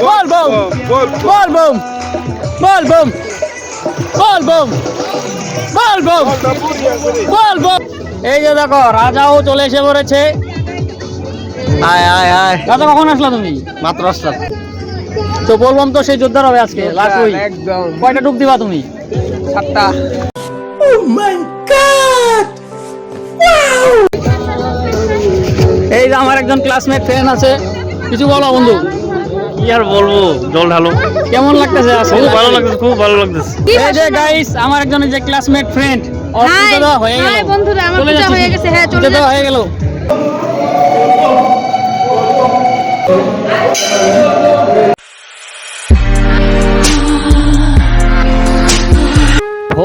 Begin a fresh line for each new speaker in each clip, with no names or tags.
বল বম বল বম বল বম বল বম বল বম বল বম এই যে দেখো রাজাও চলে এসে পড়েছে
আয় আয় আয়
রাজা কখন আসলা তুমি
মাত্র আসলাম
তো বলবাম তো সেই যোদ্ধার হবে আজকে লাস্ট উইক
একদম
কয়টা ডুব দিবা তুমি
সাতটা
এই যে আমার একজন ক্লাসমেট ফ্রেন্ড আছে। কিছু বলো বন্ধু।
কি আর বলব? জল ঢালো।
কেমন লাগতেছে আসলে
খুব ভালো লাগতেছে খুব ভালো লাগতেছে।
এই যে গাইস আমার একজন এই যে ক্লাসমেট ফ্রেন্ড অর্পিতা হয়ে গেল।
হ্যাঁ বন্ধুরা, আমার পূজা হয়ে গেছে, হ্যাঁ, চলে
যাও দেওয়া হয়ে গেল।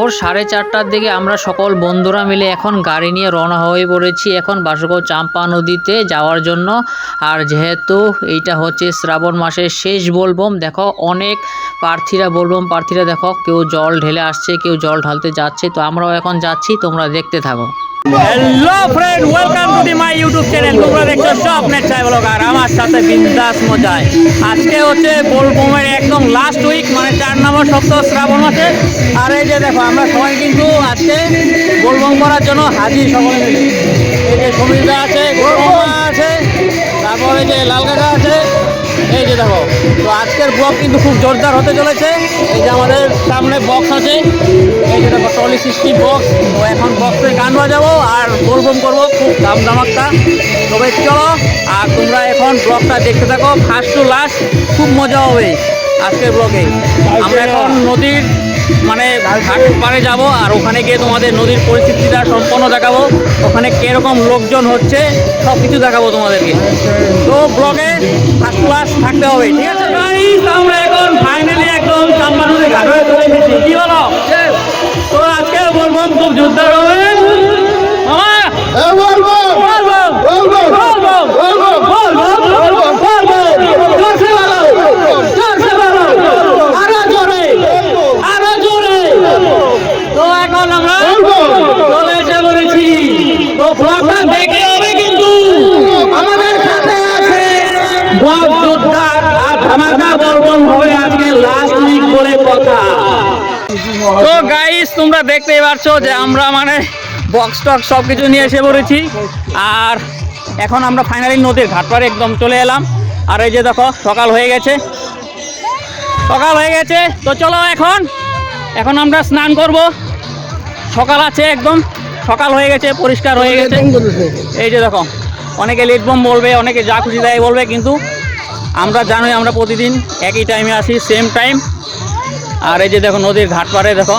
ভোর সাড়ে চারটার দিকে আমরা সকল বন্ধুরা মিলে এখন গাড়ি নিয়ে রওনা হয়ে পড়েছি এখন বাসগো চাম্পা নদীতে যাওয়ার জন্য। আর যেহেতু এইটা হচ্ছে শ্রাবণ মাসের শেষ বলবম, দেখো অনেক প্রার্থীরা, বলবম প্রার্থীরা দেখো কেউ জল ঢেলে আসছে, কেউ জল ঢালতে যাচ্ছে। তো আমরাও এখন যাচ্ছি, তোমরা দেখতে থাকো। Hello friend welcome to the my YouTube channel তোমরা দেখছ স্বপ্নের চাই ব্লগ আর আমার সাথে বিন্দাস মজায়। আজকে হচ্ছে বোলবমের একদম লাস্ট উইক মানে চার নম্বর সপ্তাহ শ্রাবণ মাসে। আর এই যে দেখো, আমরা সবাই কিন্তু আজকে বোলবম করার জন্য হাজির সকলে এই যে সমীরদা আছে আছে, তারপরে যে লাল কাকা আছে। এই যে দেখো তো আজকের ব্লগ কিন্তু খুব জোরদার হতে চলেছে। এই যে আমাদের সামনে বক্স আছে। এই যে দেখো টলি সিক্সটি বক্স তো এখন বক্সে গান বাজাবো আর বোলবম করব খুব দাম দামাক্কা তবে চলো আর তোমরা এখন ব্লগটা দেখতে থাকো ফার্স্ট টু লাস্ট খুব মজা হবে আজকের ব্লগে আমরা এখন নদীর মানে ঘাট পাড়ে যাব আর ওখানে গিয়ে তোমাদের নদীর পরিস্থিতিটা সম্পন্ন দেখাবো। ওখানে কীরকম লোকজন হচ্ছে সব কিছু দেখাবো তোমাদেরকে। তো ব্লগে ফার্স্ট ক্লাস থাকতে হবে ঠিক আছে? আমরা এখন ফাইনালি একদম চাম্পা নদীর ঘাট হয়ে চলে এসেছি। কি বলো? বলে কথা। তো গাইস তোমরা দেখতেই পারছ যে আমরা মানে বক্স টক্স সব কিছু নিয়ে এসে পড়েছি। আর এখন আমরা ফাইনালি নদীর ঘাট পাড়ে একদম চলে এলাম। আর এই যে দেখো সকাল হয়ে গেছে। সকাল হয়ে গেছে। তো চলো এখন এখন আমরা স্নান করব। সকাল আছে একদম। সকাল হয়ে গেছে পরিষ্কার হয়ে গেছে। এই যে দেখো অনেকে লেট বম বলবে অনেকে যা খুশি তাই বলবে কিন্তু আমরা জানোই আমরা প্রতিদিন একই টাইমে আসি সেম টাইম আর এই যে দেখো নদীর ঘাট পাড়ে দেখো।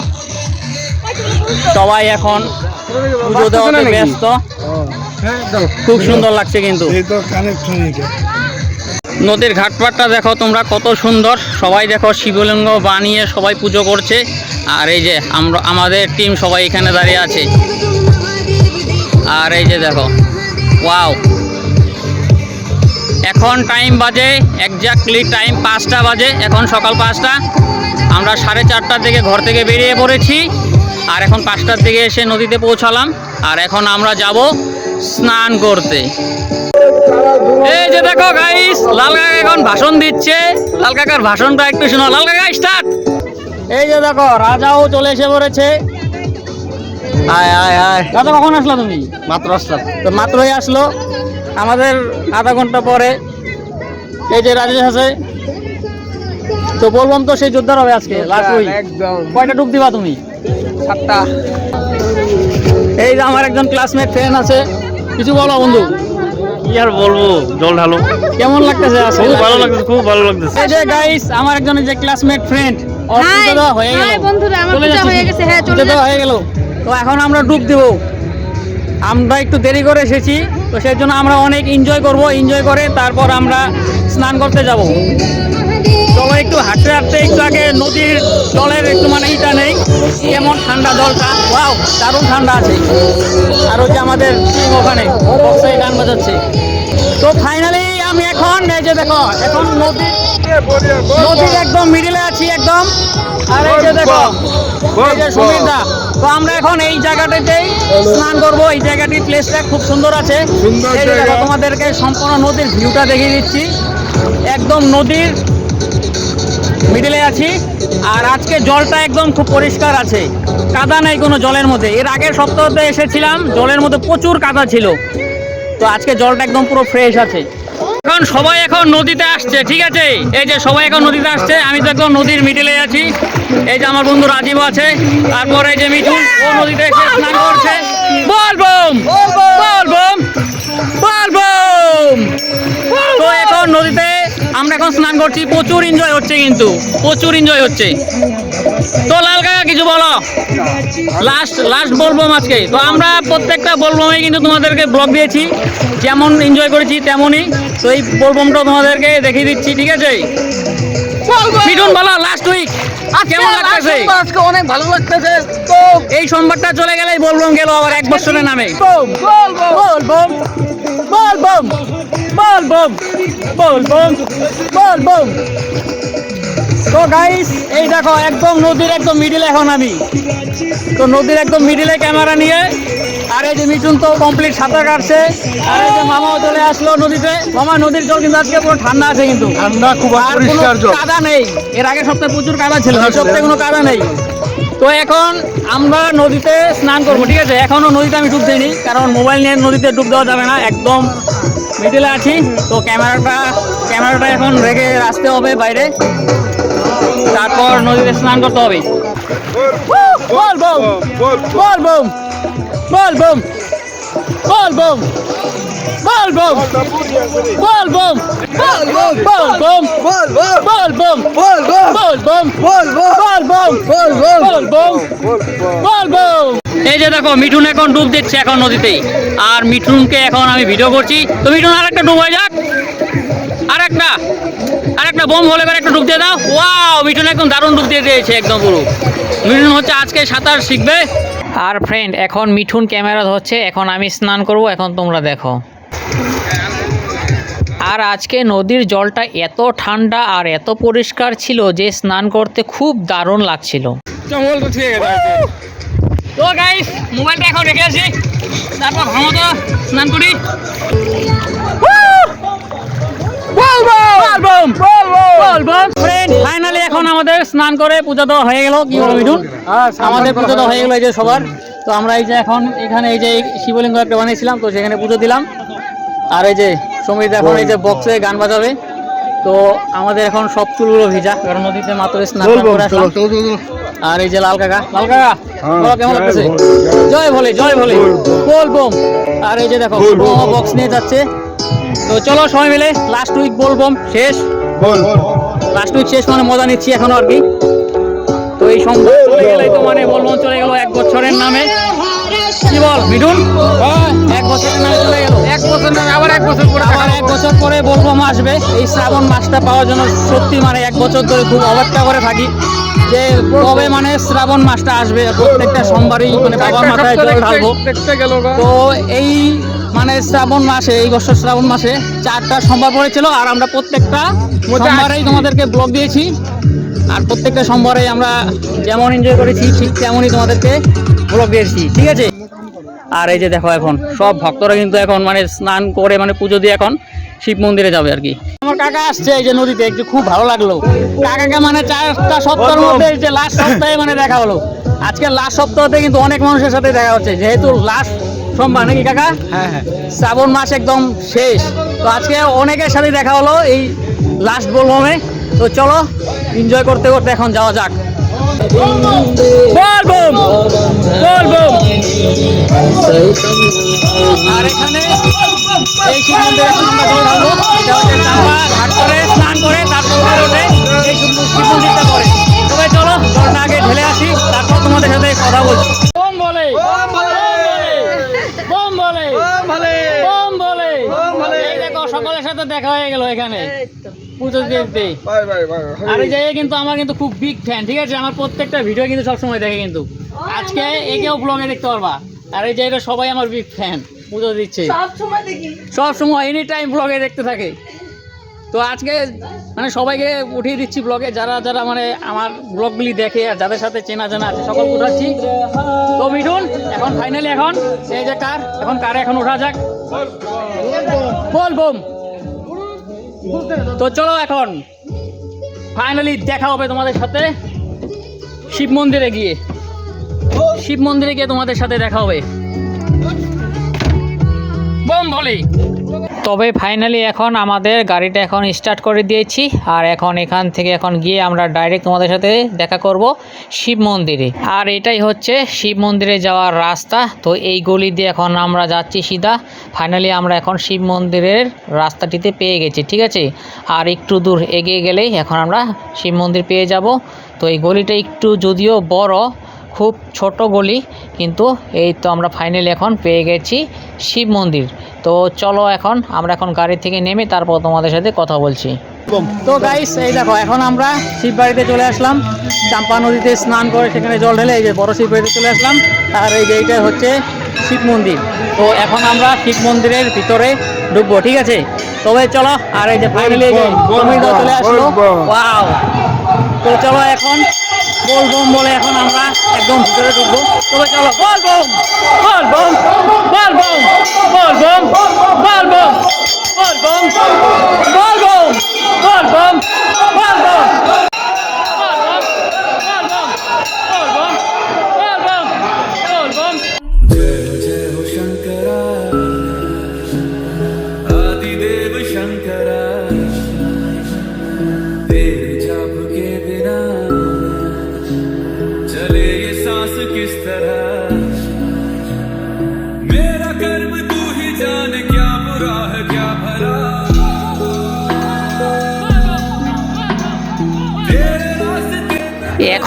সবাই এখন পুজো দেওয়াতে ব্যস্ত। খুব সুন্দর লাগছে কিন্তু। নদীর ঘাটপাটটা দেখো তোমরা কত সুন্দর। সবাই দেখো শিবলিঙ্গ বানিয়ে সবাই পুজো করছে। আর এই যে আমরা আমাদের টিম সবাই এখানে দাঁড়িয়ে আছে। আর এই যে দেখো ওয়াও এখন টাইম বাজে একজাক্টলি টাইম পাঁচটা বাজে এখন সকাল পাঁচটা। আমরা সাড়ে চারটার দিকে ঘর থেকে বেরিয়ে পড়েছি আর এখন পাঁচটার দিকে এসে নদীতে পৌঁছালাম। আর এখন আমরা যাব স্নান করতে। এই যে দেখো গাইস লাল কাকা এখন ভাষণ দিচ্ছে। লাল কাকার ভাষণটা একটু শোনো। লাল কাকা স্টার্ট এই যে দেখো রাজাও চলে এসে পড়েছে।
আয় আয় আয়।
রাজা কখন আসলা তুমি?
মাত্র আসলাম।
তো মাত্রই আসলো। আমাদের আধা ঘণ্টা পরে। এই যে রাজেশ আছে। তো বললাম তো সেই যোদ্ধার হবে আজকে লাস্ট কয়টা ডুব দিবা তুমি?
সাতটা।
এই যে আমার একজন ক্লাসমেট ফ্রেন্ড আছে। কিছু বলো বন্ধু।
কি আর বলব? জল ঢালো।
কেমন লাগতেছে
খুব ভালো লাগতেছে খুব ভালো লাগতেছে।
এই যে গাইস আমার একজন এই যে ক্লাসমেট ফ্রেন্ড ওর পূজা হয়ে গেল।
বন্ধুরা, আমার পূজা হয়ে গেছে, হ্যাঁ, চলে
দেওয়া হয়ে গেল। তো এখন আমরা ডুব দেব। আমরা একটু দেরি করে এসেছি তো সেই জন্য আমরা অনেক এনজয় করব এনজয় করে তারপর আমরা স্নান করতে যাব। চলো একটু হাঁটতে হাঁটতে একটু আগে নদীর জলের একটু মানে ইটা নেই। কেমন ঠান্ডা জলটা ওয়াও দারুণ ঠান্ডা আছে। আর ওই যে আমাদের ওখানে গান বাজাচ্ছে। তো ফাইনালি আমি এখন এই যে দেখো এখন নদী নদীর একদম মিডিলে আছি একদম। আর এই যে দেখো এই যে সুমিরদা তো আমরা এখন এই জায়গাটাতেই স্নান করব। এই জায়গাটির প্লেসটা খুব সুন্দর আছে। তোমাদেরকে সম্পূর্ণ নদীর ভিউটা দেখিয়ে দিচ্ছি। একদম নদীর মিডিলে আছি। আর আজকে জলটা একদম খুব পরিষ্কার আছে। কাদা নেই কোনো জলের মধ্যে। এর আগের সপ্তাহতে এসেছিলাম, জলের মধ্যে প্রচুর কাদা ছিল। তো আজকে জলটা একদম পুরো ফ্রেশ আছে। এখন সবাই এখন নদীতে আসছে, ঠিক আছে? এই যে সবাই এখন নদীতে আসছে, আমি তো একদম নদীর মিডিলে আছি। এই যে আমার বন্ধু রাজীব আছে, তারপর এই যে মিঠুন ও নদীতে এসে স্নান করছে। বল বম বল বম বল বম তো এখন নদীতে আমরা এখন স্নান করছি প্রচুর এনজয় হচ্ছে কিন্তু প্রচুর এনজয় হচ্ছে। তো লাল কাকা কিছু বলো? লাস্ট লাস্ট বলব আজকে। তো আমরা প্রত্যেকটা বলবোমে কিন্তু তোমাদেরকে ব্লগ দিয়েছি যেমন এনজয় করেছি তেমনই। তো এই বলবোমটা তোমাদেরকে দেখিয়ে দিচ্ছি ঠিক আছে? মিঠুন বলো লাস্ট উইক কেমন লাগতেছে?
আজকে অনেক ভালো লাগতেছে। তো
এই সোমবারটা চলে গেলেই বলবম গেল আবার এক বছরের নামে। বল বম বল বম বল বম বল বম বল বম। তো গাইস এই দেখো একদম নদীর একদম মিডিলে এখন আমি। তো নদীর একদম মিডিলে ক্যামেরা নিয়ে আর এই যে মিঠুন তো কমপ্লিট সাঁতার কাটছে আর এই যে মামাও চলে আসলো নদীতে। মামা নদীর জল কিন্তু আজকে পুরো ঠান্ডা আছে কিন্তু।
ঠান্ডা খুব
আর কোনো কাদা নেই। এর আগে সপ্তাহে প্রচুর কাদা ছিল এই সপ্তাহে কোনো কাদা নেই। তো এখন আমরা নদীতে স্নান করব ঠিক আছে? এখনও নদীতে আমি ডুব দিইনি কারণ মোবাইল নিয়ে নদীতে ডুব দেওয়া যাবে না একদম মিডিলে আছি তো ক্যামেরাটা ক্যামেরাটা এখন রেখে আসতে হবে বাইরে তারপর নদীতে স্নান করতে হবে বল বম বল বম বল বম বল বম বল বম বল বম বল বম বল বম
বল
বম
বল বল
বল বম
বল
বম
বল বল
বল বম
বল
বম এই যে দেখো মিঠুন এখন ডুব দিচ্ছে এখন নদীতে আর মিঠুনকে এখন আমি ভিডিও করছি। তো মিঠুন আরেকটা ডুব হয়ে যাক। আরেকটা আরেকটা বোম হলে এবার একটা ডুব দিয়ে দাও। ওয়াও মিঠুন একদম দারুণ ডুব দিয়ে দিয়েছে একদম পুরো। মিঠুন হচ্ছে আজকে সাঁতার শিখবে। আর ফ্রেন্ড এখন মিঠুন ক্যামেরা ধরছে। এখন আমি স্নান করব এখন তোমরা দেখো। আর আজকে নদীর জলটা এত ঠান্ডা আর এত পরিষ্কার ছিল যে স্নান করতে খুব দারুণ লাগছিল।
তো
গাইস মোবাইলটা এখন রেখে আসি। তারপর ভালো স্নান করি ফাইনালি এখন আমাদের স্নান করে পূজা দেওয়া হয়ে গেল। কি বলো মিঠুন? আমাদের পুজো দেওয়া হয়ে গেল এই যে সবার। তো আমরা এই যে এখন এখানে এই যে শিবলিঙ্গ একটা বানিয়েছিলাম তো সেখানে পুজো দিলাম। আর এই যে সমীর এখন এই যে বক্সে গান বাজাবে। তো আমাদের এখন সব চুলগুলো ভিজা কারণ নদীতে মাত্র স্নান করে আর এই যে লাল কাকা। লাল কাকা
হ্যাঁ,
বলো কেমন
জয়
লাগতেছে? জয় ভোলে। জয় ভোলে বল বম। আর এই যে দেখো বক্স নিয়ে যাচ্ছে। তো চলো সবাই মিলে লাস্ট উইক বল বম শেষ। লাস্ট উইক শেষ মানে মজা নিচ্ছি এখনও আর কি। তো এই সম্ভব চলে গেলেই তো মানে বলবম চলে গেল এক বছরের নামে। কি বল মিঠুন? এক বছরের নামে চলে গেল।
এক বছর না আবার এক বছর পরে
আবার এক বছর পরে বলবম আসবে। এই শ্রাবণ মাসটা পাওয়ার জন্য সত্যি মানে এক বছর ধরে খুব অপেক্ষা করে থাকি। যে কবে মানে শ্রাবণ মাসটা আসবে প্রত্যেকটা সোমবারই মানে বাবার মাথায় জল ঢালবো। তো এই মানে শ্রাবণ মাসে এই বছর শ্রাবণ মাসে চারটা সোমবার পড়েছিল আর আমরা প্রত্যেকটা সোমবারেই তোমাদেরকে ব্লগ দিয়েছি। আর প্রত্যেকটা সোমবারে আমরা যেমন এনজয় করেছি ঠিক তেমনই তোমাদেরকে ব্লগ দিয়েছি ঠিক আছে? আর এই যে দেখো এখন সব ভক্তরা কিন্তু এখন মানে স্নান করে মানে পুজো দিয়ে এখন শিব মন্দিরে যাবে আর কি। আমার কাকা আসছে এই যে নদীতে একটু খুব ভালো লাগল। কাকাকে মানে চারটা সপ্তাহের মধ্যে এই যে লাস্ট সপ্তাহে মানে দেখা হলো। আজকে লাস্ট সপ্তাহতে কিন্তু অনেক মানুষের সাথে দেখা হচ্ছে যেহেতু লাস্ট সোমবার নাকি কাকা?
হ্যাঁ হ্যাঁ।
শ্রাবণ মাস একদম শেষ। তো আজকে অনেকের সাথে দেখা হলো এই লাস্ট বলবমে তো চলো এনজয় করতে করতে এখন যাওয়া যাক। বল বম বল বম আর এখানে এই শিব মন্দিরে আমরা জল ঢালবো এটা হচ্ছে চাপা ঘাট করে স্নান করে তারপর উপরে এই শিব শিব মন্দিরটা করে তবে চলো জলটা আগে ঢেলে আসি তারপর তোমাদের সাথে কথা বলছি। বোম বলে বোম বলে। বোম বলে এই দেখো সকলের সাথে দেখা হয়ে গেল এখানে। পুজো দিতে আর এই যে এ কিন্তু আমার কিন্তু খুব বিগ ফ্যান ঠিক আছে? আমার প্রত্যেকটা ভিডিও কিন্তু সবসময় দেখে কিন্তু। আজকে একেও ব্লগে দেখতে পারবা। আর এই যে এটা সবাই আমার বিগ ফ্যান পুজো দিচ্ছে। সব সময় এনি টাইম ব্লগে দেখতে থাকে। তো আজকে মানে সবাইকে উঠিয়ে দিচ্ছি ব্লগে যারা যারা মানে আমার ব্লগগুলি দেখে আর যাদের সাথে চেনা জানা আছে সকলকে উঠাচ্ছি। তো মিঠুন এখন ফাইনালি এখন এই যে কার এখন কারে এখন উঠা যাক? বল বোম। তো চলো এখন ফাইনালি দেখা হবে তোমাদের সাথে শিব মন্দিরে গিয়ে। শিব মন্দিরে গিয়ে তোমাদের সাথে দেখা হবে। বোম বলি
তবে ফাইনালি এখন আমাদের গাড়িটা এখন স্টার্ট করে দিয়েছি, আর এখন এখান থেকে এখন গিয়ে আমরা ডাইরেক্ট তোমাদের সাথে দেখা করব শিব মন্দিরে। আর এটাই হচ্ছে শিব মন্দিরে যাওয়ার রাস্তা, তো এই গলি দিয়ে এখন আমরা যাচ্ছি সিধা। ফাইনালি আমরা এখন শিব মন্দিরের রাস্তাটিতে পেয়ে গেছি, ঠিক আছে? আর একটু দূর এগিয়ে গেলেই এখন আমরা শিব মন্দির পেয়ে যাব। তো এই গলিটা একটু যদিও বড়, খুব ছোট গলি, কিন্তু এই তো আমরা ফাইনালি এখন পেয়ে গেছি শিব মন্দির। তো চলো এখন আমরা এখন গাড়ি থেকে নেমে তারপর তোমাদের সাথে কথা বলছি।
তো গাইস এই দেখো এখন আমরা শিব বাড়িতে চলে আসলাম। চাম্পা নদীতে স্নান করে সেখানে জল ঢেলে এই যে বড় শিব বাড়িতে চলে আসলাম। আর এই যে এইটা হচ্ছে শিব মন্দির। তো এখন আমরা শিব মন্দিরের ভিতরে ঢুকবো ঠিক আছে? তবে চলো আর এই যে ফাইনালি চলে আসলো। ওয়াও তো চলো এখন বলবম বলে এখন আমরা একদম ভিতরে ঢুকবো। তবে চলো
বলবম বলবম বলবম বলবম বলবম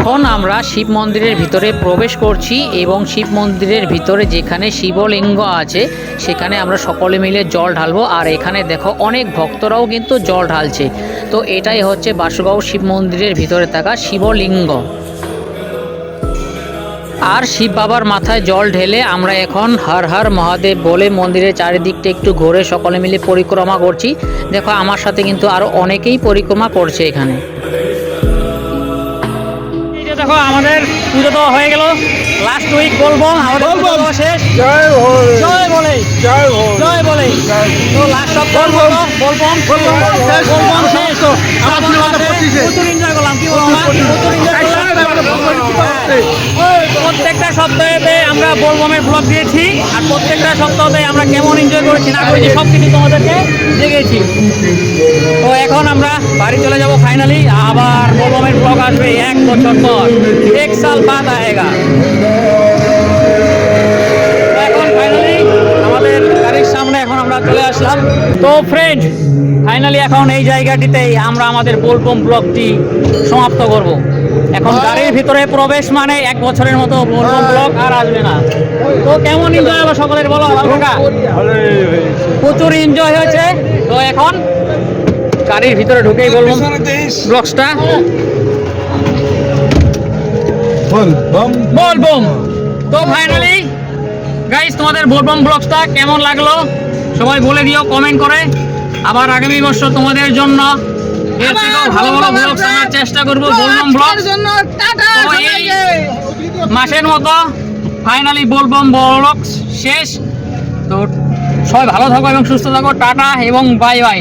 এখন আমরা শিব মন্দিরের ভিতরে প্রবেশ করছি এবং শিব মন্দিরের ভিতরে যেখানে শিবলিঙ্গ আছে, সেখানে আমরা সকলে মিলে জল ঢালবো। আর এখানে দেখো অনেক ভক্তরাও কিন্তু জল ঢালছে। তো এটাই হচ্ছে বাসুগাঁও শিব মন্দিরের ভিতরে থাকা শিবলিঙ্গ। আর শিব বাবার মাথায় জল ঢেলে আমরা এখন হর হর মহাদেব বলে মন্দিরের চারিদিকটা একটু ঘুরে সকলে মিলে পরিক্রমা করছি। দেখো আমার সাথে কিন্তু আরও অনেকেই পরিক্রমা করছে এখানে।
দেখো আমাদের পুজো তো হয়ে গেল। লাস্ট উইক বলব আমাদের শেষ।
জয়
জয় বলে
জয়
বলে তো লাস্ট সপ্তাহ বলব বলব। বলব। প্রত্যেকটা সপ্তাহেতে আমরা বলবমের ব্লগ দিয়েছি, আর প্রত্যেকটা সপ্তাহতে আমরা কেমন এনজয় করেছি না করেছি সব কিছু তোমাদেরকে দেখেছি তো এখন আমরা বাড়ি চলে যাব ফাইনালি আবার বলবমের ব্লগ আসবে এক বছর পর। এক সাল বাদ আয়েগা। আমাদের গাড়ির সামনে এখন আমরা চলে আসলাম। তো ফ্রেন্ড ফাইনালি এখন এই জায়গাটিতেই আমরা আমাদের বোলবম ব্লগটি সমাপ্ত করব। এখন গাড়ির ভিতরে প্রবেশ মানে এক বছরের মতো বোলবম ব্লগ আর আসবে না। তো কেমন এনজয় হলো সকলের বলো কাকা? প্রচুর এনজয় হয়েছে। তো এখন গাড়ির ভিতরে ঢুকেই বলব ব্লগসটা বলবম তো ফাইনালি গাইস তোমাদের বলবম ব্লগসটা কেমন লাগল? সবাই বলে দিও কমেন্ট করে। আবার আগামী বছর তোমাদের জন্য এর থেকেও ভালো ভালো আনার চেষ্টা করব বলবম ব্লগ মাসের মতো ফাইনালি বলবম ব্লগস শেষ। তো সবাই ভালো থাকো এবং সুস্থ থাকো। টাটা এবং বাই বাই